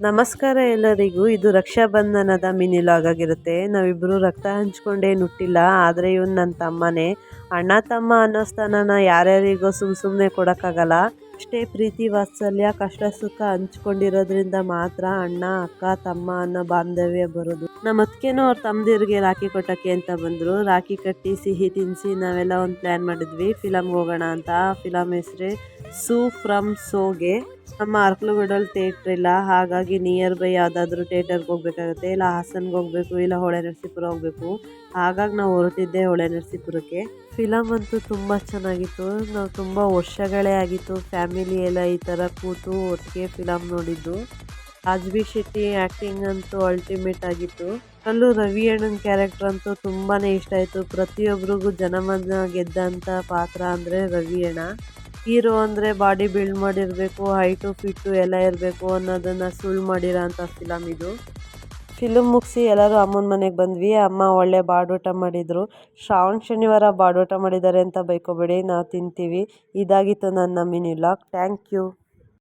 ನಮಸ್ಕಾರ ಎಲ್ಲರಿಗೂ. ಇದು ರಕ್ಷಾಬಂಧನದ ಮಿನಿ ಲಾಗ್ ಆಗಿರುತ್ತೆ. ನಾವಿಬ್ರು ರಕ್ತ ಹಂಚ್ಕೊಂಡೇನು ಹುಟ್ಟಿಲ್ಲ ಆದರೆ ಇವನು ನನ್ನ ತಮ್ಮನೇ. ಅಣ್ಣ, ತಮ್ಮ ಅನ್ನೋ ಸ್ಥಾನನ ಯಾರ್ಯಾರಿಗೋ ಸುಮ್ ಸುಮ್ಮನೆ ಕೊಡೋಕ್ಕಾಗಲ್ಲ. ಅಷ್ಟೇ ಪ್ರೀತಿ, ವಾತ್ಸಲ್ಯ, ಕಷ್ಟ, ಸುಖ ಹಂಚ್ಕೊಂಡಿರೋದ್ರಿಂದ ಮಾತ್ರ ಅಣ್ಣ, ಅಕ್ಕ, ತಮ್ಮ ಅನ್ನೋ ಬಾಂಧವ್ಯ ಬರೋದು. ನಮ್ಮ ಅತ್ತಿಗೆನೂ ಅವ್ರ ತಮ್ಮದಿರಿಗೆ ರಾಖಿ ಕೊಟ್ಟಕ್ಕೆ ಅಂತ ಬಂದರು. ರಾಖಿ ಕಟ್ಟಿ ಸಿಹಿ ತಿನ್ನಿಸಿ ನಾವೆಲ್ಲ ಒಂದು ಪ್ಲ್ಯಾನ್ ಮಾಡಿದ್ವಿ. ಫಿಲಮ್ಗೆ ಹೋಗೋಣ ಅಂತ. ಫಿಲಮ್ ಹೆಸ್ರೇ ಸೂ ಫ್ರಮ್ ಸೋಗೆ ನಮ್ಮ ಅರ್ಕಲುಗೂಡಲ್ಲಿ ಥಿಯೇಟ್ರ್ ಇಲ್ಲ. ಹಾಗಾಗಿ ನಿಯರ್ ಬೈ ಯಾವುದಾದ್ರೂ ಥಿಯೇಟರ್ಗೆ ಹೋಗ್ಬೇಕಾಗುತ್ತೆ, ಇಲ್ಲ ಹಾಸನ್ಗೆ ಹೋಗಬೇಕು, ಇಲ್ಲ ಹೊಳೆ ನರಸೀಪುರ ಹೋಗಬೇಕು. ಹಾಗಾಗಿ ನಾವು ಹೊರಟಿದ್ದೆ ಹೊಳೆ ನರಸೀಪುರಕ್ಕೆ. ಫಿಲಮ್ ಅಂತೂ ತುಂಬ ಚೆನ್ನಾಗಿತ್ತು. ನಾವು ತುಂಬ ವರ್ಷಗಳೇ ಆಗಿತ್ತು. ಫ್ಯಾಮಿಲಿ ಎಲ್ಲ ಈ ಥರ ಕೂತು ಒಟ್ಟಿಗೆ ಫಿಲಮ್ ನೋಡಿದ್ದು. ರಾಜ್ಬಿ ಶೆಟ್ಟಿ ಆ್ಯಕ್ಟಿಂಗ್ ಅಂತೂ ಅಲ್ಟಿಮೇಟ್ ಆಗಿತ್ತು. ಅಲ್ಲೂ ರವಿ ಅಣ್ಣನ ಕ್ಯಾರೆಕ್ಟರ್ ಅಂತೂ ತುಂಬಾ ಇಷ್ಟ ಆಯಿತು. ಪ್ರತಿಯೊಬ್ಬರಿಗೂ ಜನಮನ ಗೆದ್ದಂಥ ಪಾತ್ರ ಅಂದರೆ ರವಿ ಅಣ್ಣ. ಹೀರೋ ಅಂದರೆ ಬಾಡಿ ಬಿಲ್ಡ್ ಮಾಡಿರಬೇಕು ಹೈಟು ಫಿಟ್ಟು ಎಲ್ಲ ಇರಬೇಕು ಅನ್ನೋದನ್ನು ಸುಳ್ಳು ಮಾಡಿರೋ ಅಂಥ ಫಿಲಮ್ ಇದು. ಫಿಲಮ್ ಮುಗಿಸಿ ಎಲ್ಲರೂ ಅಮ್ಮನ ಮನೆಗೆ ಬಂದ್ವಿ. ಅಮ್ಮ ಒಳ್ಳೆ ಬಾಡೂಟ ಮಾಡಿದರು. ಶ್ರಾವಣ ಶನಿವಾರ ಬಾಡೂಟ ಮಾಡಿದ್ದಾರೆ ಅಂತ ಬೈಕೋಬೇಡಿ, ನಾವು ತಿಂತೀವಿ. ಇದಾಗಿತ್ತು ನನ್ನ ಮಿನಿ ಲಾಗ್ ಥ್ಯಾಂಕ್ ಯು